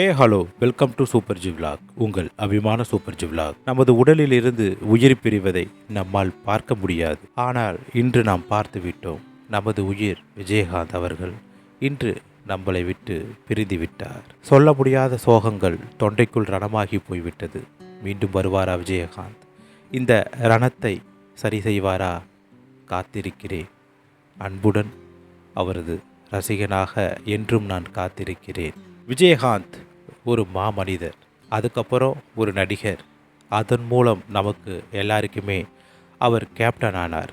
Hey hello welcome to super ஜிவ்லாக் உங்கள் அபிமான super ஜிவ்லாக் நமது உடலில் இருந்து உயிர் பிரிவதை நம்மால் பார்க்க முடியாது. ஆனால் இன்று நாம் பார்த்து விட்டோம் நமது உயிர் விஜயகாந்த் அவர்கள். இன்று நம்மளை விட்டு பிரிந்து விட்டார் சொல்ல முடியாத சோகங்கள் தொண்டைக்குள் ரணமாகி போய்விட்டது. மீண்டும் வருவாரா விஜயகாந்த்? இந்த ரணத்தை சரி செய்வாரா? காத்திருக்கிறேன். அன்புடன் அவரது ரசிகனாக என்றும் நான் காத்திருக்கிறேன். விஜயகாந்த் ஒரு மாமனிதர் அதுக்கப்புறம் ஒரு நடிகர். அதன் மூலம் நமக்கு எல்லாருக்குமே அவர் கேப்டன் ஆனார்.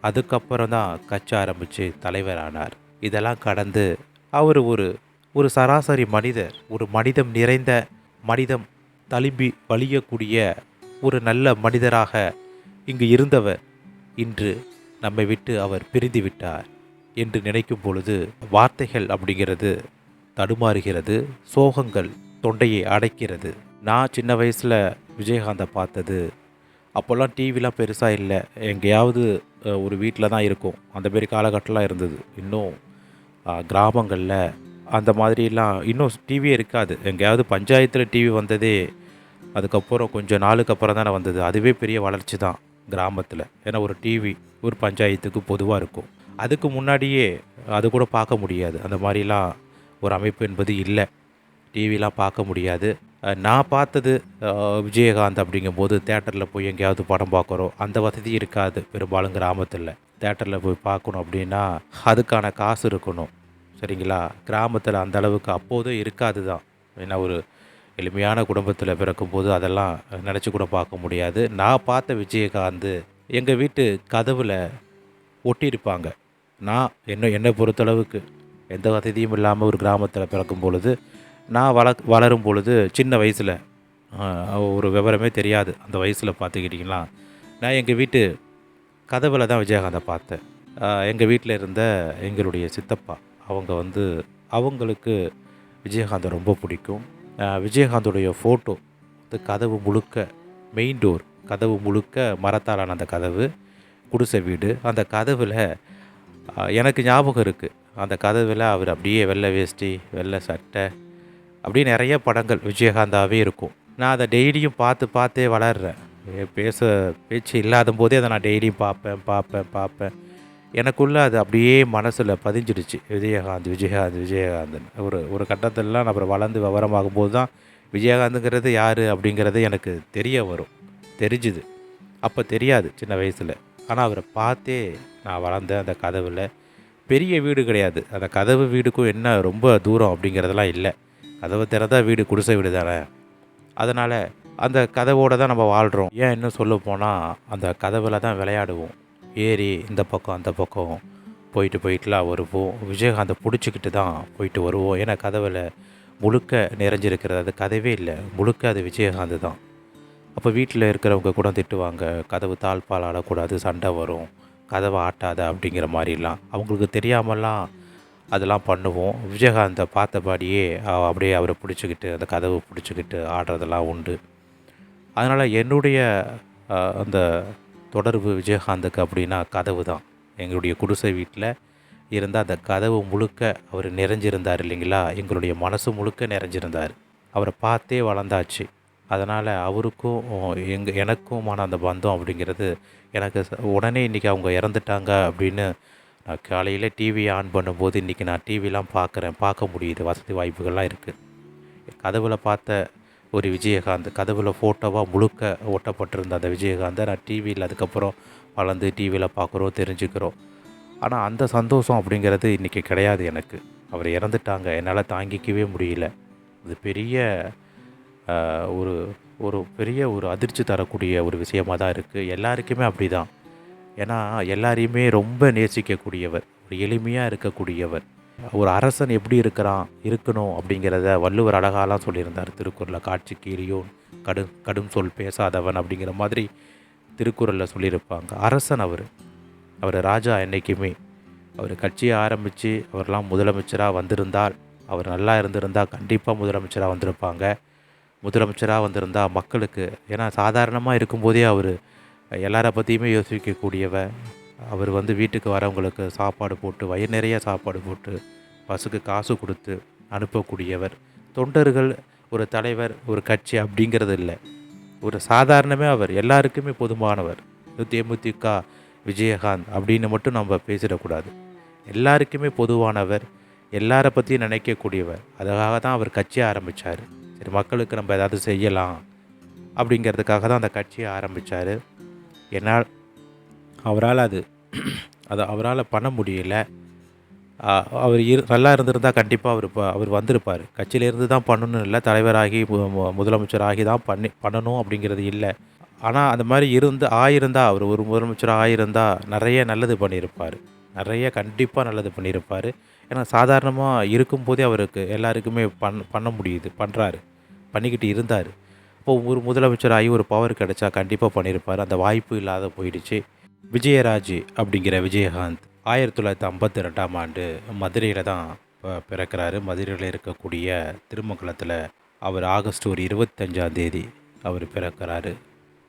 அதுக்கப்புறம் தான் கட்சி ஆரம்பித்து தலைவர் ஆனார். இதெல்லாம் கடந்து அவர் ஒரு ஒரு சராசரி மனிதர் ஒரு மனிதம் நிறைந்த மனிதம் தழும்பி வலியக்கூடிய ஒரு நல்ல மனிதராக இங்கு இருந்தவர் இன்று நம்மை விட்டு அவர் பிரிந்து விட்டார் என்று நினைக்கும் பொழுது வார்த்தைகள் அப்படிங்கிறது தடுமாறுகிறது சோகங்கள் தொண்டையை அடைக்கிறது. நான் சின்ன வயசில் விஜயகாந்தை பார்த்தது. அப்போல்லாம் டிவிலாம் பெருசாக இல்லை. எங்கேயாவது ஒரு வீட்டில் தான் இருக்கும். அந்த மாரி காலகட்டம்லாம் இருந்தது. இன்னும் கிராமங்களில் அந்த மாதிரிலாம் இன்னும் டிவியே இருக்காது. எங்கேயாவது பஞ்சாயத்தில் டிவி வந்ததே அதுக்கப்புறம் கொஞ்சம் நாளுக்கு அப்புறம் தானே வந்தது. அதுவே பெரிய வளர்ச்சி தான் கிராமத்தில். ஏன்னா ஒரு டிவி ஒரு பஞ்சாயத்துக்கு பொதுவாக இருக்கும். அதுக்கு முன்னாடியே அது கூட பார்க்க முடியாது. அந்த மாதிரிலாம் ஒரு அமைப்பு என்பது இல்லை. டிவிலாம் பார்க்க முடியாது. நான் பார்த்தது விஜயகாந்த் அப்படிங்கும்போது தேட்டரில் போய் எங்கேயாவது படம் பார்க்குறோம். அந்த வசதி இருக்காது பெரும்பாலும் கிராமத்தில். தேட்டரில் போய் பார்க்கணும் அப்படின்னா அதுக்கான காசு இருக்கணும். சரிங்களா? கிராமத்தில் அந்த அளவுக்கு அப்போதும் இருக்காது தான். ஏன்னா ஒரு எளிமையான குடும்பத்தில் பிறக்கும்போது அதெல்லாம் நினச்சி கூட பார்க்க முடியாது. நான் பார்த்த விஜயகாந்த் எங்கள் வீட்டு கதவில் ஒட்டியிருப்பாங்க. நான் என்ன என்னை பொறுத்தளவுக்கு எந்த வசதியும் இல்லாமல் ஒரு கிராமத்தில் பிறக்கும் பொழுது நான் வள வளரும் பொழுது சின்ன வயசில் ஒரு விவரமே தெரியாது. அந்த வயசில் பார்த்துக்கிட்டிங்களா? நான் எங்கள் வீட்டு கதவில் தான் விஜயகாந்தை பார்த்தேன். எங்கள் வீட்டில் இருந்த எங்களுடைய சித்தப்பா அவங்க வந்து அவங்களுக்கு விஜயகாந்தை ரொம்ப பிடிக்கும். விஜயகாந்தோடைய ஃபோட்டோ வந்து கதவு முழுக்க மெயின் டோர் கதவு முழுக்க மரத்தாலான அந்த கதவு குடிசை வீடு. அந்த கதவில் எனக்கு ஞாபகம் இருக்குது அந்த கதவில் அவர் அப்படியே வெள்ளை வேஷ்டி வெள்ளை சட்டை அப்படியே நிறைய படங்கள் விஜயகாந்தாவே இருக்கும். நான் அதை டெய்லியும் பார்த்து பார்த்தே வளர்றேன். பேச பேச்சு இல்லாத போதே அதை நான் டெய்லியும் பார்ப்பேன் பார்ப்பேன் பார்ப்பேன். எனக்குள்ளே அது அப்படியே மனசில் பதிஞ்சிடுச்சு. விஜயகாந்த் விஜயகாந்த் விஜயகாந்த்னு. ஒரு ஒரு கட்டத்திலலாம் நான் அப்புறம் வளர்ந்து விவரமாகும் போது தான் விஜயகாந்துங்கிறது யார் அப்படிங்கிறது எனக்கு தெரிய வரும். தெரிஞ்சுது. அப்போ தெரியாது சின்ன வயசில். ஆனால் அவரை பார்த்தே நான் வளர்ந்தேன் அந்த கதவில். பெரிய வீடு கிடையாது. அந்த கதவு வீடுக்கும் என்ன ரொம்ப தூரம் அப்படிங்கிறதெல்லாம் இல்லை. கதவு திறந்தா வீடு குடிசை வீடு தானே? அதனால் அந்த கதவோடு தான் நம்ம வாழ்கிறோம் ஏன் இன்னும் சொல்ல போனால் அந்த கதவில் தான் விளையாடுவோம். ஏறி இந்த பக்கம் அந்த பக்கம் போயிட்டு போயிட்டுலாம் வருவோம். விஜயகாந்தை பிடிச்சிக்கிட்டு தான் போயிட்டு வருவோம். ஏன்னா கதவில் முழுக்க நிறைஞ்சிருக்கிறது அது கதவே இல்லை. முழுக்க அது விஜயகாந்த் தான். அப்போ வீட்டில் இருக்கிறவங்க கூட திட்டுவாங்க கதவு தாழ்பால் ஆடக்கூடாது சண்டை வரும். கதவை ஆட்டாத அப்படிங்கிற மாதிரிலாம். அவங்களுக்கு தெரியாமலாம் அதெல்லாம் பண்ணுவோம். விஜயகாந்தை பார்த்தபடியே அப்படியே அவரை பிடிச்சிக்கிட்டு அந்த கதவை பிடிச்சிக்கிட்டு ஆடுறதெல்லாம் உண்டு. அதனால் என்னுடைய அந்த தொடர்பு விஜயகாந்துக்கு அப்படின்னா கதவு தான். எங்களுடைய குடிசை வீட்டில் இருந்த அந்த கதவு முழுக்க அவர் நிறைஞ்சிருந்தார் இல்லைங்களா? எங்களுடைய மனசு முழுக்க நிறைஞ்சிருந்தார். அவரை பார்த்தே வளர்ந்தாச்சு. அதனால் அவருக்கும் எங்கள் எனக்குமான அந்த பந்தம் அப்படிங்கிறது எனக்கு உடனே இன்றைக்கி அவங்க இறந்துட்டாங்க அப்படின்னு நான் காலையில் டிவி ஆன் பண்ணும்போது இன்றைக்கி நான் டிவிலாம் பார்க்குறேன் பார்க்க முடியுது. வசதி வாய்ப்புகள்லாம் இருக்குது கதவில் பார்த்த ஒரு விஜயகாந்த் கதவில் ஃபோட்டோவாக முழுக்க ஒட்டப்பட்டிருந்த அந்த விஜயகாந்தை நான் டிவியில் அதுக்கப்புறம் வளர்ந்து டிவியில் பார்க்குறோம் தெரிஞ்சுக்கிறோம். ஆனால் அந்த சந்தோஷம் அப்படிங்கிறது இன்றைக்கி கிடையாது எனக்கு. அவர் இறந்துட்டாங்க. என்னால் தாங்கிக்கவே முடியல. இது பெரிய ஒரு ஒரு பெரிய ஒரு அதிர்ச்சி தரக்கூடிய ஒரு விஷயமா தான் இருக்குது எல்லாருக்குமே அப்படி தான் ஏன்னா எல்லாரையுமே ரொம்ப நேசிக்கக்கூடியவர் ஒரு எளிமையாக இருக்கக்கூடியவர். ஒரு அரசன் எப்படி இருக்கிறான் இருக்கணும் அப்படிங்கிறத வள்ளுவர் அழகாலாம் சொல்லியிருந்தார். திருக்குறளில் காட்சி கீழியோன் கடும் கடும் சொல் பேசாதவன் அப்படிங்கிற மாதிரி திருக்குறளில் சொல்லியிருப்பாங்க. அரசன் அவர். அவர் ராஜா என்றைக்குமே அவர் கட்சியை ஆரம்பித்து அவர்லாம் முதலமைச்சராக வந்திருந்தால் அவர் நல்லா இருந்திருந்தால் கண்டிப்பாக முதலமைச்சராக வந்திருப்பாங்க. முதலமைச்சராக வந்திருந்தால் மக்களுக்கு ஏன்னா சாதாரணமாக இருக்கும்போதே அவர் எல்லாரை பற்றியுமே யோசிக்கக்கூடியவர் அவர் வந்து வீட்டுக்கு வரவங்களுக்கு சாப்பாடு போட்டு வயிறு நிறைய சாப்பாடு போட்டு பஸ்ஸுக்கு காசு கொடுத்து அனுப்பக்கூடியவர். தொண்டர்கள் ஒரு தலைவர் ஒரு கட்சி அப்படிங்கிறது இல்லை. ஒரு சாதாரணமே அவர். எல்லாருக்குமே பொதுவானவர். தேமுதிக விஜயகாந்த் அப்படின்னு மட்டும் நம்ம பேசிடக்கூடாது. எல்லாருக்குமே பொதுவானவர். எல்லாரை பற்றியும் நினைக்கக்கூடியவர். அதுக்காக தான் அவர் கட்சியை ஆரம்பித்தார் சரி மக்களுக்கு நம்ம ஏதாவது செய்யலாம் அப்படிங்கிறதுக்காக தான் அந்த கட்சியை ஆரம்பித்தார் என்னால் அவரால் அது அது அவரால் பண்ண முடியல. அவர் இரு நல்லா இருந்திருந்தால் கண்டிப்பாக அவர் இப்போ அவர் வந்திருப்பார். கட்சியிலேருந்து தான் பண்ணணும் இல்லை தலைவராகி மு- முதலமைச்சராகி தான் பண்ணி பண்ணணும் அப்படிங்கிறது இல்லை. ஆனால் அந்த மாதிரி இருந்து ஆயிருந்தா அவர் ஒரு முதலமைச்சர் ஆயிருந்தா நிறைய நல்லது பண்ணியிருப்பார். நிறைய கண்டிப்பாக நல்லது பண்ணியிருப்பார். ஏன்னா சாதாரணமாக இருக்கும்போதே அவருக்கு எல்லாருக்குமே பண் பண்ண முடியுது பண்ணுறாரு பண்ணிக்கிட்டு இருந்தார். அப்போ ஒரு முதலமைச்சராகி ஒரு பவர் கிடைச்சா கண்டிப்பாக பண்ணியிருப்பார் அந்த வாய்ப்பு இல்லாத போயிடுச்சு. விஜயராஜ் அப்படிங்கிற விஜயகாந்த் ஆயிரத்தி தொள்ளாயிரத்தி ஐம்பத்தி ரெண்டாம் ஆண்டு மதுரையில் தான் ப- பிறக்கிறாரு. மதுரையில் இருக்கக்கூடிய திருமங்கலத்தில் அவர் ஆகஸ்ட் ஒரு இருபத்தஞ்சாம் தேதி அவர் பிறக்கிறாரு.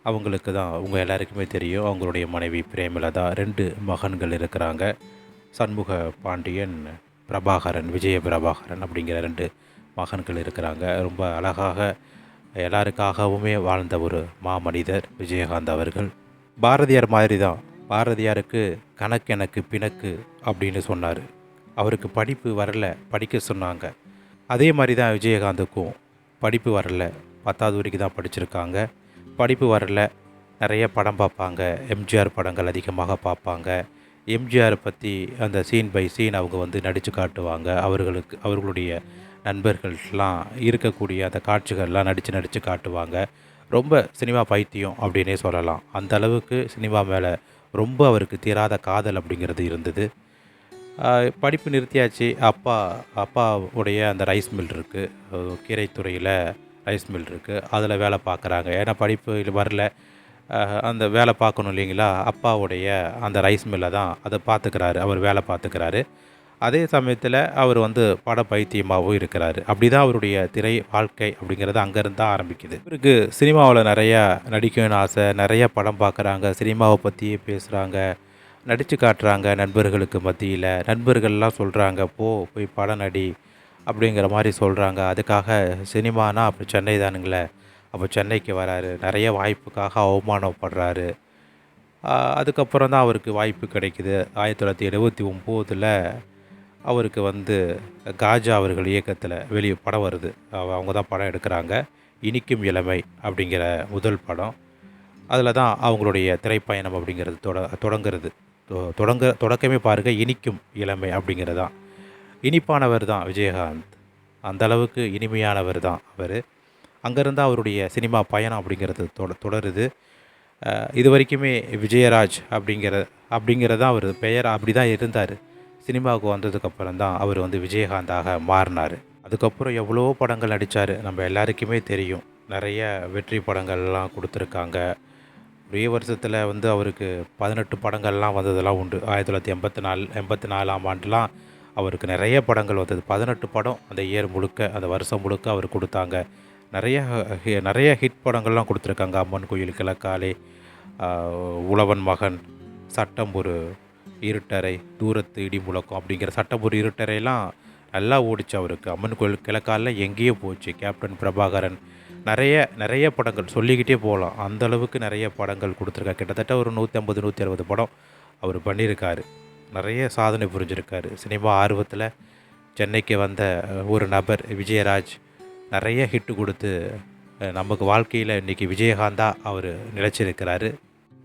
அவங்களுக்கு தான் உங்கள் எல்லாருக்குமே தெரியும் அவங்களுடைய மனைவி பிரேமலதா ரெண்டு மகன்கள் இருக்கிறாங்க. சண்முக பாண்டியன் பிரபாகரன் விஜய பிரபாகரன் அப்படிங்கிற ரெண்டு மகன்கள் இருக்கிறாங்க. ரொம்ப அழகாக எல்லாருக்காகவுமே வாழ்ந்த ஒரு மாமனிதர் விஜயகாந்த் அவர்கள். பாரதியார் மாதிரி தான் பாரதியாருக்கு கணக்கு எனக்கு பிணக்கு அப்படின்னு சொன்னார். அவருக்கு படிப்பு வரல படிக்க சொன்னாங்க. அதே மாதிரி தான் விஜயகாந்துக்கும் படிப்பு வரல பத்தாவது வரைக்கும் தான் படிச்சிருக்காங்க. படிப்பு வரல நிறைய படம் பார்ப்பாங்க. எம்ஜிஆர் படங்கள் அதிகமாக பார்ப்பாங்க. எம்ஜிஆரை பற்றி அந்த சீன் பை சீன் அவங்க வந்து நடித்து காட்டுவாங்க. அவர்களுக்கு அவர்களுடைய நண்பர்கள்லாம் இருக்கக்கூடிய அந்த காட்சிகள்லாம் நடித்து நடித்து காட்டுவாங்க. ரொம்ப சினிமா பைத்தியம் அப்படின்னே சொல்லலாம். அந்த அளவுக்கு சினிமா மேலே ரொம்ப அவருக்கு தீராத காதல் அப்படிங்கிறது இருந்தது. படிப்பு நிறுத்தியாச்சு. அப்பா அப்பாவுடைய அந்த ரைஸ் மில் இருக்குது கீரைத்துறையில் ரைஸ் மில் இருக்குது அதில் வேலை பார்க்குறாங்க. ஏன்னா படிப்பு வரல. அந்த வேலை பார்க்கணும் இல்லைங்களா? அப்பாவுடைய அந்த ரைஸ் மில்லை தான் அதை பார்த்துக்கிறாரு. அவர் வேலை பார்த்துக்கிறாரு. அதே சமயத்தில் அவர் வந்து பட பைத்தியமாகவும் இருக்கிறார். அப்படி தான் அவருடைய திரை வாழ்க்கை அப்படிங்கிறது அங்கேருந்து தான் ஆரம்பிக்குது. இவருக்கு சினிமாவில் நிறையா நடிக்கணும்னு ஆசை நிறையா படம் பார்க்குறாங்க சினிமாவை பற்றியே பேசுகிறாங்க நடித்து காட்டுறாங்க நண்பர்களுக்கு மத்தியில். நண்பர்கள்லாம் சொல்கிறாங்க போ போய் படம் நடி அப்படிங்கிற மாதிரி சொல்கிறாங்க அதுக்காக சினிமானா அப்போ சென்னை தானுங்களே. அப்போ சென்னைக்கு வராரு. நிறைய வாய்ப்புக்காக அவமானப்படுறாரு. அதுக்கப்புறம் தான் அவருக்கு வாய்ப்பு கிடைக்குது. ஆயிரத்தி தொள்ளாயிரத்தி எழுபத்தி ஒம்போதில் அவருக்கு வந்து காஜா அவர்கள் இயக்கத்தில் வெளியே படம் வருது. அவங்க தான் படம் எடுக்கிறாங்க. இனிக்கும் இளமை அப்படிங்கிற முதல் படம். அதில் தான் அவங்களுடைய திரைப்பயணம் அப்படிங்கிறது தொட தொடங்குறது. தொடங்க தொடக்கமே பாருங்கள் இனிக்கும் இளமை அப்படிங்கிறது தான் இனிப்பானவர் தான் விஜயகாந்த். அந்த அளவுக்கு இனிமையானவர் தான் அவர். அங்கேருந்து அவருடைய சினிமா பயணம் அப்படிங்கிறது தொட தொடருது. இது வரைக்குமே விஜயராஜ் அப்படிங்கிற அப்படிங்கிறது தான் அவர் பெயர் அப்படி தான் இருந்தார். சினிமாவுக்கு வந்ததுக்கப்புறம் தான் அவர் வந்து விஜயகாந்தாக மாறினார். அதுக்கப்புறம் எவ்வளோ படங்கள் நடித்தார் நம்ம எல்லாருக்குமே தெரியும். நிறைய வெற்றி படங்கள்லாம் கொடுத்துருக்காங்க. ஒரே வருஷத்தில் வந்து அவருக்கு பதினெட்டு படங்கள்லாம் வந்ததெல்லாம் உண்டு. ஆயிரத்தி தொள்ளாயிரத்தி எண்பத்தி நாலு எண்பத்தி நாலாம் ஆண்டுலாம் அவருக்கு நிறைய படங்கள் வந்தது. பதினெட்டு படம் அந்த இயர் முழுக்க அந்த வருஷம் முழுக்க அவர் கொடுத்தாங்க. நிறைய நிறைய ஹிட் படங்கள்லாம் கொடுத்துருக்காங்க. அம்மன் கோயில் கிழக்காலே உழவன் மகன் சட்டம் ஒரு இருட்டறை தூரத்து இடி முழக்கம் அப்படிங்கிற சட்டப்பூர் இருட்டறையெல்லாம் நல்லா ஓடிச்சு அவருக்கு. அம்மன் கோயில் கிழக்காலில் எங்கேயோ போச்சு. கேப்டன் பிரபாகரன் நிறைய நிறைய படங்கள் சொல்லிக்கிட்டே போகலாம். அந்த அளவுக்கு நிறைய படங்கள் கொடுத்துருக்காரு கிட்டத்தட்ட ஒரு நூற்றி ஐம்பது நூற்றி அறுபது படம் அவர் பண்ணியிருக்காரு. நிறைய சாதனை புரிஞ்சிருக்காரு. சினிமா ஆர்வத்தில் சென்னைக்கு வந்த ஒரு நபர் விஜயராஜ் நிறைய ஹிட்டு கொடுத்து நமக்கு வாழ்க்கையில் இன்றைக்கி விஜயகாந்தா அவர் நிலைச்சிருக்கிறாரு.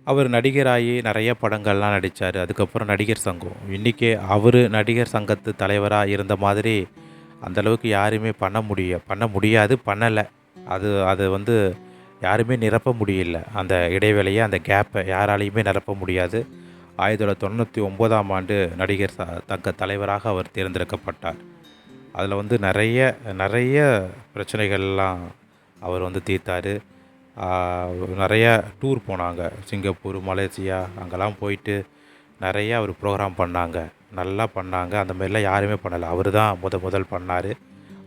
அவர் நடிகராகி நிறைய படங்கள்லாம் நடித்தார் அதுக்கப்புறம் நடிகர் சங்கம். இன்றைக்கி அவர் நடிகர் சங்கத்து தலைவராக இருந்த மாதிரி அந்த அளவுக்கு யாருமே பண்ண முடிய பண்ண முடியாது பண்ணலை. அது அது வந்து யாருமே நிரப்ப முடியல. அந்த இடைவேளையை அந்த கேப்பை யாராலையுமே நிரப்ப முடியாது. ஆயிரத்தி தொள்ளாயிரத்தி தொண்ணூற்றி ஒம்போதாம் ஆண்டு நடிகர் ச தங்க தலைவராக அவர் தேர்ந்தெடுக்கப்பட்டார். அதில் வந்து நிறைய நிறைய பிரச்சனைகள்லாம் அவர் வந்து தீர்த்தார். நிறையா டூர் போனாங்க. சிங்கப்பூர் மலேசியா அங்கெல்லாம் போயிட்டு நிறையா அவர் ப்ரோக்ராம் பண்ணாங்க. நல்லா பண்ணாங்க. அந்த மாதிரிலாம் யாருமே பண்ணலை. அவர் தான் முத முதல் பண்ணார்.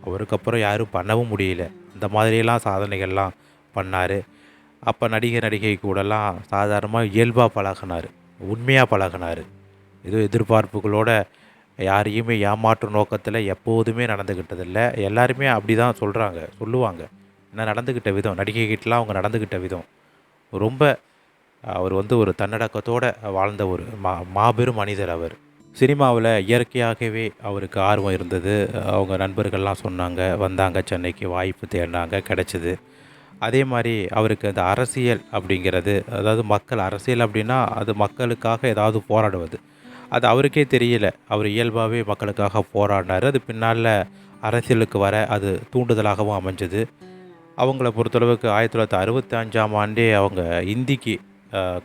அவருக்கு அப்புறம் யாரும் பண்ணவும் முடியல. இந்த மாதிரியெல்லாம் சாதனைகள்லாம் பண்ணார். அப்போ நடிகர் நடிகை கூடலாம் சாதாரணமாக இயல்பாக பழகினார். உண்மையாக பழகினார். ஏதோ எதிர்பார்ப்புகளோட யாரையுமே ஏமாற்றும் நோக்கத்தில் எப்போதுமே நடந்துக்கிட்டதில்ல எல்லாருமே அப்படி தான் சொல்கிறாங்க சொல்லுவாங்க. நான் நடந்துக்கிட்ட விதம் நடிகைகிட்டலாம் அவங்க நடந்துக்கிட்ட விதம். ரொம்ப அவர் வந்து ஒரு தன்னடக்கத்தோடு வாழ்ந்த ஒரு மா மாபெரும் மனிதர் அவர். சினிமாவில் இயற்கையாகவே அவருக்கு ஆர்வம் இருந்தது. அவங்க நண்பர்கள்லாம் சொன்னாங்க வந்தாங்க சென்னைக்கு வாய்ப்பு தேடினாங்க கிடச்சிது. அதே மாதிரி அவருக்கு அந்த அரசியல் அப்படிங்கிறது அதாவது மக்கள் அரசியல் அப்படின்னா அது மக்களுக்காக ஏதாவது போராடுவது. அது அவருக்கே தெரியல. அவர் இயல்பாகவே மக்களுக்காக போராடினார். அது பின்னால் அரசியலுக்கு வர அது தூண்டுதலாகவும் அமைஞ்சது. அவங்கள பொறுத்தளவுக்கு ஆயிரத்தி தொள்ளாயிரத்தி அறுபத்தி அஞ்சாம் ஆண்டே அவங்க இந்திக்கு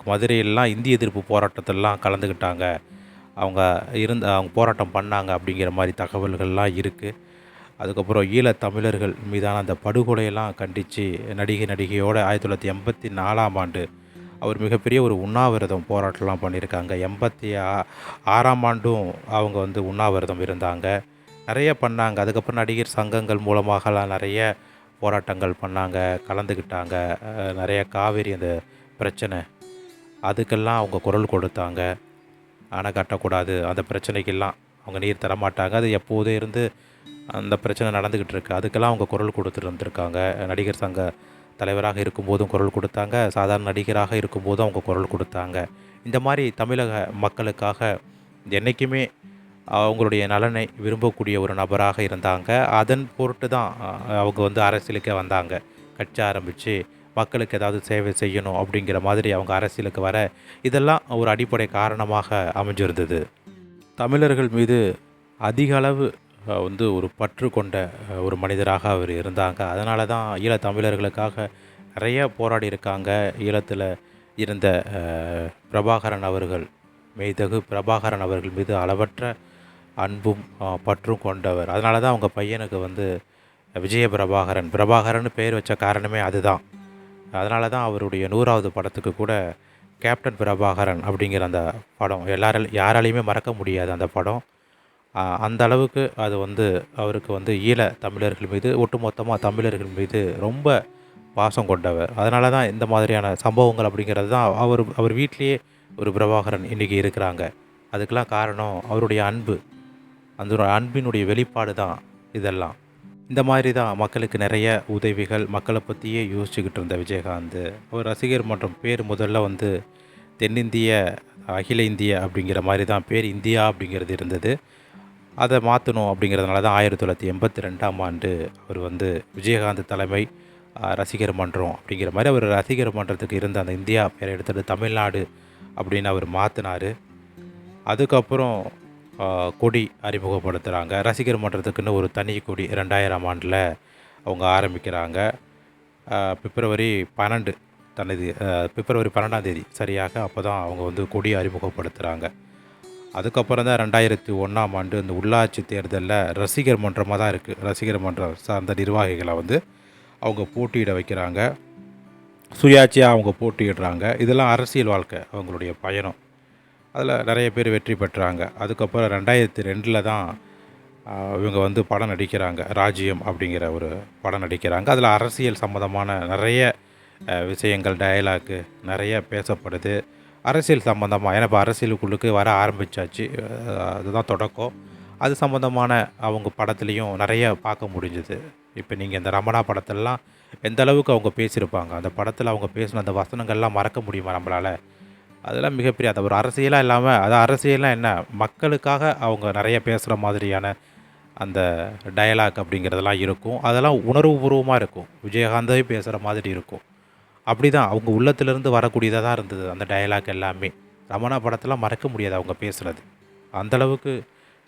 மதுரையிலலாம் இந்தி எதிர்ப்பு போராட்டத்திலலாம் கலந்துக்கிட்டாங்க. அவங்க இருந்த அவங்க போராட்டம் பண்ணாங்க அப்படிங்கிற மாதிரி தகவல்கள்லாம் இருக்குது அதுக்கப்புறம் ஈழத்தமிழர்கள் மீதான அந்த படுகொலையெல்லாம் கண்டித்து நடிகை நடிகையோடு ஆயிரத்தி தொள்ளாயிரத்தி எண்பத்தி நாலாம் ஆண்டு அவர் மிகப்பெரிய ஒரு உண்ணாவிரதம் போராட்டம்லாம் பண்ணியிருக்காங்க. எண்பத்தி ஆ- ஆறாம் ஆண்டும் அவங்க வந்து உண்ணாவிரதம் இருந்தாங்க. நிறைய பண்ணாங்க. அதுக்கப்புறம் நடிகர் சங்கங்கள் மூலமாகலாம் நிறைய போராட்டங்கள் பண்ணாங்க கலந்துக்கிட்டாங்க நிறைய காவேரி அந்த பிரச்சனை அதுக்கெல்லாம் அவங்க குரல் கொடுத்தாங்க. அணை கட்டக்கூடாது அந்த பிரச்சனைக்கெல்லாம் அவங்க நீர் தரமாட்டாங்க. அது எப்போதே இருந்து அந்த பிரச்சனை நடந்துக்கிட்டு இருக்கு. அதுக்கெல்லாம் அவங்க குரல் கொடுத்துட்டு வந்திருக்காங்க. நடிகர் சங்க தலைவராக இருக்கும்போதும் குரல் கொடுத்தாங்க. சாதாரண நடிகராக இருக்கும்போதும் அவங்க குரல் கொடுத்தாங்க. இந்த மாதிரி தமிழக மக்களுக்காக என்றைக்குமே அவங்களுடைய நலனை விரும்பக்கூடிய ஒரு நபராக இருந்தாங்க. அதன் பொருட்டு தான் அவங்க வந்து அரசியலுக்கே வந்தாங்க. கட்சி ஆரம்பித்து மக்களுக்கு ஏதாவது சேவை செய்யணும் அப்படிங்கிற மாதிரி அவங்க அரசியலுக்கு வர இதெல்லாம் ஒரு அடிப்படை காரணமாக அமைஞ்சிருந்தது. தமிழர்கள் மீது அதிக அளவு வந்து ஒரு பற்று கொண்ட ஒரு மனிதராக அவர் இருந்தாங்க. அதனால தான் ஈழத் தமிழர்களுக்காக நிறைய போராடி இருக்காங்க. ஈழத்தில் இருந்த பிரபாகரன் அவர்கள் மெய்தகு பிரபாகரன் அவர்கள் மீது அளவற்ற அன்பும் பற்றும் கொண்டவர். அதனால தான் அவங்க பையனுக்கு வந்து விஜய பிரபாகரன் பிரபாகரன் பேர் வச்ச காரணமே அதுதான். அதனால தான் அவருடைய நூறாவது படத்துக்கு கூட கேப்டன் பிரபாகரன் அப்படிங்கிற அந்த படம் எல்லாரால் யாராலையுமே மறக்க முடியாது அந்த படம். அந்த அளவுக்கு அது வந்து அவருக்கு வந்து ஈழ தமிழர்கள் மீது ஒட்டுமொத்தமாக தமிழர்கள் மீது ரொம்ப பாசம் கொண்டவர். அதனால தான் இந்த மாதிரியான சம்பவங்கள் அப்படிங்கிறது தான் அவர் அவர் வீட்டிலேயே ஒரு பிரபாகரன் இன்றைக்கி இருக்கிறாங்க. அதுக்கெலாம் காரணம் அவருடைய அன்பு. அந்த ஒரு அன்பினுடைய வெளிப்பாடு தான் இதெல்லாம். இந்த மாதிரி தான் மக்களுக்கு நிறைய உதவிகள் மக்களை பற்றியே யோசிச்சுக்கிட்டு இருந்த விஜயகாந்த். அவர் ரசிகர் மன்றம் பேர் முதல்ல வந்து தென்னிந்திய அகில இந்திய அப்படிங்கிற மாதிரி தான் பேர் இந்தியா அப்படிங்கிறது இருந்தது. அதை மாற்றணும் அப்படிங்கிறதுனால தான் ஆயிரத்தி தொள்ளாயிரத்தி எண்பத்தி ரெண்டாம் ஆண்டு அவர் வந்து விஜயகாந்த் தலைமை ரசிகர் மன்றம் அப்படிங்கிற மாதிரி அவர் ரசிகர் மன்றத்துக்கு இருந்த அந்த இந்தியா பேரை எடுத்துட்டு தமிழ்நாடு அப்படின்னு அவர் மாற்றினார் அதுக்கப்புறம் கொடி அறிமுகப்படுத்துகிறாங்க ரசிகர் மன்றத்துக்குன்னு ஒரு தனி கொடி ரெண்டாயிரம் ஆண்டில் அவங்க ஆரம்பிக்கிறாங்க. பிப்ரவரி பன்னெண்டு தனது பிப்ரவரி பன்னெண்டாம் தேதி சரியாக அப்போ தான் அவங்க வந்து கொடி அறிமுகப்படுத்துகிறாங்க அதுக்கப்புறம் தான் ரெண்டாயிரத்தி ஒன்றாம் ஆண்டு இந்த உள்ளாட்சி தேர்தலில் ரசிகர் மன்றமாக தான் இருக்குது ரசிகர் மன்றம் சார்ந்த நிர்வாகிகளை வந்து அவங்க போட்டியிட வைக்கிறாங்க. சுயாட்சியாக அவங்க போட்டியிடுறாங்க. இதெல்லாம் அரசியல் வாழ்க்கை அவங்களுடைய பயணம். அதில் நிறைய பேர் வெற்றி பெற்றாங்க. அதுக்கப்புறம் ரெண்டாயிரத்தி ரெண்டில் தான் இவங்க வந்து படம் நடிக்கிறாங்க. ராஜ்யம் அப்படிங்கிற ஒரு படம் நடிக்கிறாங்க. அதில் அரசியல் சம்மந்தமான நிறைய விஷயங்கள் டயலாக்கு நிறைய பேசப்படுது. அரசியல் சம்மந்தமாக ஏன்னா இப்போ அரசியலுக்குள்ளுக்கு வர ஆரம்பிச்சாச்சு. அதுதான் தொடக்கம். அது சம்மந்தமான அவங்க படத்துலேயும் நிறைய பார்க்க முடிஞ்சுது. இப்போ நீங்கள் இந்த ரமணா படத்திலலாம் எந்த அளவுக்கு அவங்க பேசியிருப்பாங்க? அந்த படத்தில் அவங்க பேசின அந்த வசனங்கள்லாம் மறக்க முடியுமா நம்மளால்? அதெல்லாம் மிகப்பெரிய அது ஒரு அரசியலாக இல்லாமல் அது அரசியல்லாம் என்ன? மக்களுக்காக அவங்க நிறைய பேசுகிற மாதிரியான அந்த டயலாக் அப்படிங்கிறதெல்லாம் இருக்கும். அதெல்லாம் உணர்வுபூர்வமாக இருக்கும். விஜயகாந்தே பேசுகிற மாதிரி இருக்கும். அப்படி தான் அவங்க உள்ளத்துலேருந்து வரக்கூடியதாக தான் இருந்தது அந்த டயலாக் எல்லாமே. ரமணா படத்தெலாம் மறக்க முடியாது அவங்க பேசுகிறது அந்தளவுக்கு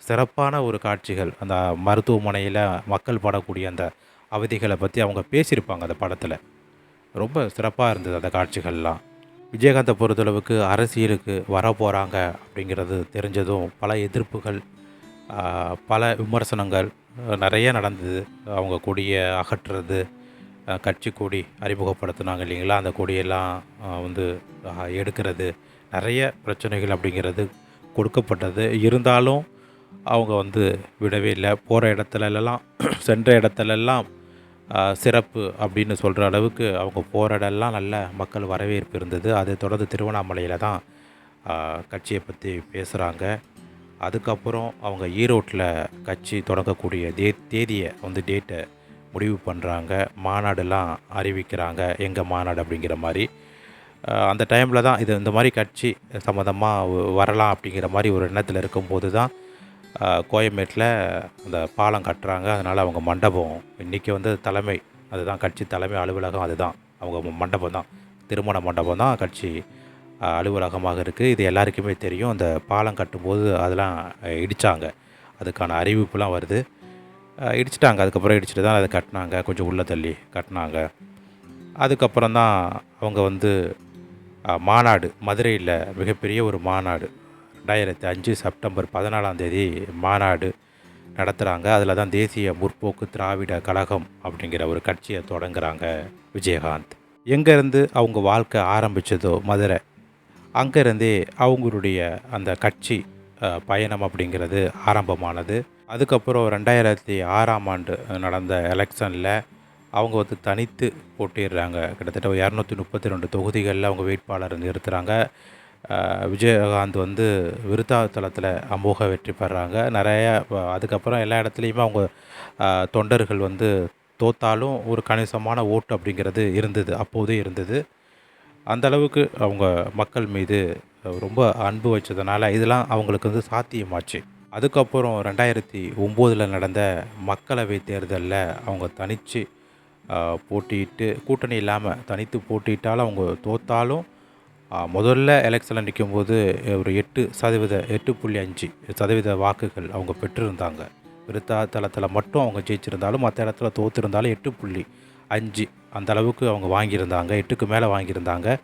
சிறப்பான ஒரு காட்சிகள் அந்த மருத்துவமனையில் மக்கள் படக்கூடிய அந்த அவதிகளை பற்றி அவங்க பேசியிருப்பாங்க அந்த படத்தில். ரொம்ப சிறப்பாக இருந்தது அந்த காட்சிகள்லாம். விஜயகாந்தை பொறுத்தளவுக்கு அரசியலுக்கு வர போகிறாங்க அப்படிங்கிறது தெரிஞ்சதும் பல எதிர்ப்புகள் பல விமர்சனங்கள் நிறைய நடந்தது. அவங்க கொடியை அகற்றுறது கட்சி கொடி அறிமுகப்படுத்தினாங்க இல்லைங்களா? அந்த கொடியெல்லாம் வந்து எடுக்கிறது நிறைய பிரச்சனைகள் அப்படிங்கிறது கொடுக்கப்பட்டது. இருந்தாலும் அவங்க வந்து விடவே இல்லை. போகிற இடத்துலலாம் சென்ற இடத்துலலாம் சிறப்பு அப்படின்னு சொல்கிற அளவுக்கு அவங்க போகிற இடம்லாம் நல்ல மக்கள் வரவேற்பு இருந்தது. அதை தொடர்ந்து திருவண்ணாமலையில் தான் கட்சியை பற்றி பேசுகிறாங்க அதுக்கப்புறம் அவங்க ஈரோட்டில் கட்சி தொடங்கக்கூடிய தே தேதியை வந்து டேட்டை முடிவு பண்ணுறாங்க மாநாடுலாம் அறிவிக்கிறாங்க. எங்கள் மாநாடு அப்படிங்கிற மாதிரி. அந்த டைமில் தான் இது இந்த மாதிரி கட்சி சம்மந்தமாக வரலாம் அப்படிங்கிற மாதிரி ஒரு எண்ணத்தில் இருக்கும்போது தான் கோயம்பேட்டில் அந்த பாலம் கட்டுறாங்க. அதனால் அவங்க மண்டபம் இன்றைக்கி வந்து தலைமை அதுதான் கட்சி தலைமை அலுவலகம் அதுதான். அவங்க மண்டபம் தான். திருமண மண்டபம் தான் கட்சி அலுவலகமாக இருக்குது இது எல்லாருக்குமே தெரியும். அந்த பாலம் கட்டும்போது அதெல்லாம் இடித்தாங்க அதுக்கான அறிவிப்புலாம் வருது. இடிச்சிட்டாங்க. அதுக்கப்புறம் இடிச்சிட்டு தான் அதை கட்டினாங்க. கொஞ்சம் உள்ளே தள்ளி கட்டினாங்க. அதுக்கப்புறம் தான் அவங்க வந்து மாநாடு மதுரையில் மிகப்பெரிய ஒரு மாநாடு. ரெண்டாயிரத்தி அஞ்சு செப்டம்பர் பதினாலாம் தேதி மாநாடு நடத்துகிறாங்க அதில் தான் தேசிய முற்போக்கு திராவிட கழகம் அப்படிங்கிற ஒரு கட்சியை தொடங்குறாங்க விஜயகாந்த். எங்கேருந்து அவங்க வாழ்க்கை ஆரம்பித்ததோ மதுரை அங்கேருந்தே அவங்களுடைய அந்த கட்சி பயணம் அப்படிங்கிறது ஆரம்பமானது. அதுக்கப்புறம் ரெண்டாயிரத்தி ஆறாம் ஆண்டு நடந்த எலெக்ஷனில் அவங்க வந்து தனித்து போட்டிடுறாங்க கிட்டத்தட்ட இரநூத்தி முப்பத்தி ரெண்டு தொகுதிகளில் அவங்க வேட்பாளர் நிறுத்துகிறாங்க விஜயகாந்த் வந்து விருத்தாத்தலத்தில் அமோக வெற்றி பெறாங்க. நிறைய அதுக்கப்புறம் எல்லா இடத்துலையுமே அவங்க தொண்டர்கள் வந்து தோத்தாலும் ஒரு கணிசமான ஓட்டு அப்படிங்கிறது இருந்தது அப்போதே இருந்தது. அந்தளவுக்கு அவங்க மக்கள் மீது ரொம்ப அன்பு வச்சதுனால இதெல்லாம் அவங்களுக்கு வந்து சாத்தியமாச்சு. அதுக்கப்புறம் ரெண்டாயிரத்தி ஒம்போதில் நடந்த மக்களவை தேர்தலில் அவங்க தனித்து போட்டியிட்டு கூட்டணி இல்லாமல் தனித்து போட்டியிட்டாலும் அவங்க தோத்தாலும் முதல்ல எலெக்ஷனில் நிற்கும்போது ஒரு எட்டு சதவீத எட்டு புள்ளி அஞ்சு சதவீத வாக்குகள் அவங்க பெற்றிருந்தாங்க. விருத்தாத்தலத்தில் மட்டும் அவங்க ஜெயிச்சிருந்தாலும் மற்ற இடத்துல தோற்றிருந்தாலும் எட்டு புள்ளி அஞ்சு அந்த அளவுக்கு அவங்க வாங்கியிருந்தாங்க எட்டுக்கு மேலே வாங்கியிருந்தாங்க.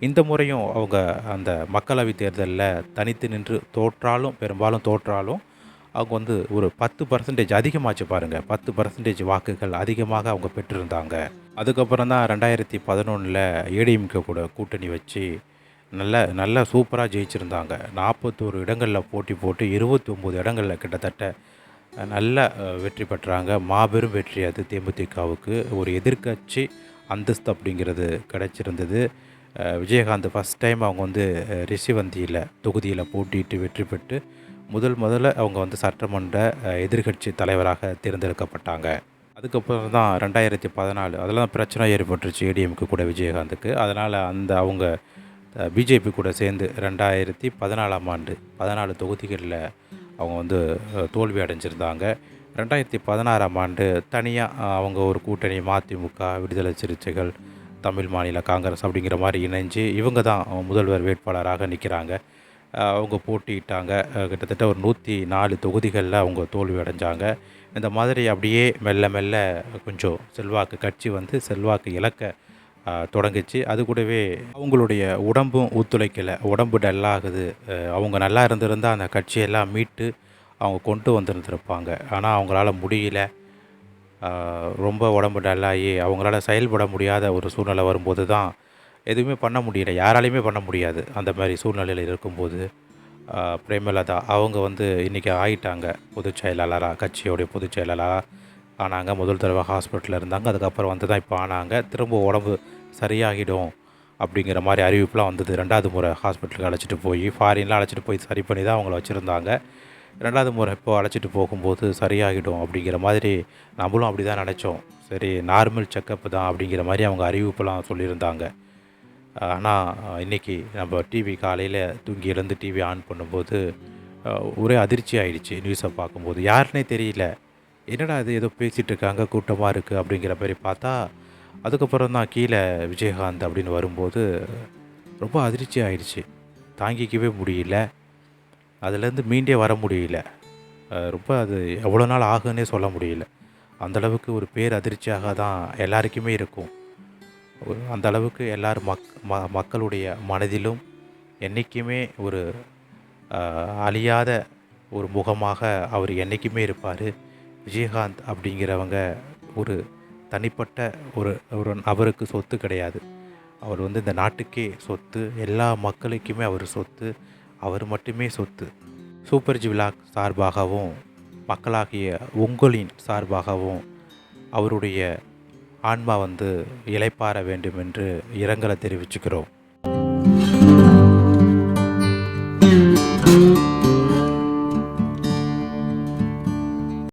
இந்த முறையும் அவங்க அந்த மக்களவை தேர்தலில் தனித்து நின்று தோற்றாலும் பெரும்பாலும் தோற்றாலும் அவங்க வந்து ஒரு பத்து பர்சன்டேஜ் அதிகமாச்சு பாருங்கள் பத்து பர்சன்டேஜ் வாக்குகள் அதிகமாக அவங்க பெற்றிருந்தாங்க. அதுக்கப்புறம் தான் ரெண்டாயிரத்தி பதினொன்றில் ஏடிஎம்கே கூட கூட்டணி வச்சு நல்ல நல்ல சூப்பராக ஜெயிச்சிருந்தாங்க. நாற்பத்தோரு இடங்களில் போட்டி போட்டு இருபத்தொம்போது இடங்களில் கிட்டத்தட்ட நல்ல வெற்றி பெற்றாங்க. மாபெரும் வெற்றி அது தேமுதிகவுக்கு. ஒரு எதிர்க்கட்சி அந்தஸ்து அப்படிங்கிறது கிடச்சிருந்தது. விஜயகாந்த் ஃபஸ்ட் டைம் அவங்க வந்து ரிஷிவந்தியில் தொகுதியில் போட்டிட்டு வெற்றி பெற்று முதல் முதல்ல அவங்க வந்து சட்டமன்ற எதிர்கட்சி எதிர்க்கட்சி தலைவராக தேர்ந்தெடுக்கப்பட்டாங்க. அதுக்கப்புறம் தான் ரெண்டாயிரத்தி பதினாலு அதெல்லாம் பிரச்சனை ஏற்பட்டுருச்சு ஏடிஎம்க்கு கூட விஜயகாந்துக்கு. அதனால் அந்த அவங்க பிஜேபி கூட சேர்ந்து ரெண்டாயிரத்தி பதினாலாம் ஆண்டு பதினாலு தொகுதிகளில் அவங்க வந்து தோல்வி அடைஞ்சிருந்தாங்க. ரெண்டாயிரத்தி பதினாறாம் ஆண்டு தனியாக அவங்க ஒரு கூட்டணி மதிமுக விடுதலை சிறுத்தைகள் தமிழ் மாநில காங்கிரஸ் அப்படிங்கிற மாதிரி இணைஞ்சு இவங்க தான் முதல்வர் வேட்பாளராக நிற்கிறாங்க. அவங்க போட்டியிட்டாங்க. கிட்டத்தட்ட ஒரு நூற்றி நாலு தொகுதிகளில் அவங்க தோல்வி அடைஞ்சாங்க. இந்த மாதிரி அப்படியே மெல்ல மெல்ல கொஞ்சம் செல்வாக்கு கட்சி வந்து செல்வாக்கு இழக்க தொடங்குச்சு. அது கூடவே அவங்களுடைய உடம்பும் ஒத்துழைக்கலை. உடம்பு டல்லாகுது. அவங்க நல்லா இருந்திருந்தால் அந்த கட்சியெல்லாம் மீட்டு அவங்க கொண்டு வந்திருந்திருப்பாங்க. ஆனால் அவங்களால முடியல. ரொம்ப உடம்பு டல்லாகி அவங்களால செயல்பட முடியாத ஒரு சூழ்நிலை வரும்போது தான் எதுவுமே பண்ண முடியல. யாராலையுமே பண்ண முடியாது அந்த மாதிரி சூழ்நிலையில் இருக்கும்போது. பிரேமலதா அவங்க வந்து இன்றைக்கி ஆகிட்டாங்க பொதுச் செயலாளராக கட்சியோடைய பொதுச் செயலாளராக ஆனாங்க. முதல் தடவை ஹாஸ்பிட்டலில் இருந்தாங்க. அதுக்கப்புறம் வந்து தான் இப்போ ஆனாங்க. திரும்ப உடம்பு சரியாகிடும் அப்படிங்கிற மாதிரி அறிவிப்புலாம் வந்தது. ரெண்டாவது முறை ஹாஸ்பிட்டலுக்கு அழைச்சிட்டு போய் ஃபாரின்லாம் அழைச்சிட்டு போய் சரி பண்ணி தான் அவங்கள வச்சுருந்தாங்க. ரெண்டாவது முறை இப்போ அழைச்சிட்டு போகும்போது சரியாகிடும் அப்படிங்கிற மாதிரி நம்மளும் அப்படி தான் நினச்சோம். சரி நார்மல் செக்கப் தான் அப்படிங்கிற மாதிரி அவங்க அறிவிப்புலாம் சொல்லியிருந்தாங்க. ஆனால் இன்றைக்கி நம்ம டிவி காலையில் தூங்கி எழுந்து டிவி ஆன் பண்ணும்போது ஒரே அதிர்ச்சி ஆயிடுச்சு. நியூஸை பார்க்கும்போது. யாருன்னே தெரியல. என்னடா இது ஏதோ பேசிகிட்டு இருக்காங்க கூட்டமாக இருக்குது அப்படிங்கிற மாதிரி பார்த்தா அதுக்கப்புறம் தான் கீழே விஜயகாந்த் அப்படின்னு வரும்போது ரொம்ப அதிர்ச்சி ஆயிடுச்சு. தாங்கிக்கவே முடியல. அதுலேருந்து மீண்டே வர முடியல. ரொம்ப அது எவ்வளோ நாள் ஆகுன்னே சொல்ல முடியல. அந்தளவுக்கு ஒரு பேர் அதிர்ச்சியாக தான் எல்லாருக்குமே இருக்கும். ஒரு அந்த அளவுக்கு எல்லாரும் மக் ம மக்களுடைய மனதிலும் என்றைக்குமே ஒரு அழியாத ஒரு முகமாக அவர் என்றைக்குமே இருப்பார். விஜயகாந்த் அப்படிங்கிறவங்க ஒரு தனிப்பட்ட ஒரு ஒரு அவருக்கு சொத்து கிடையாது. அவர் வந்து இந்த நாட்டுக்கே சொத்து எல்லா மக்களுக்குமே அவர் சொத்து அவர் மட்டுமே சொத்து. சூப்பர் ஜிவிலாக் சார்பாகவும் மக்களாகிய உங்களின் சார்பாகவும் அவருடைய ஆன்மா வந்து இளைப்பாற வேண்டும் என்று இரங்கலை தெரிவிச்சுக்கிறோம்.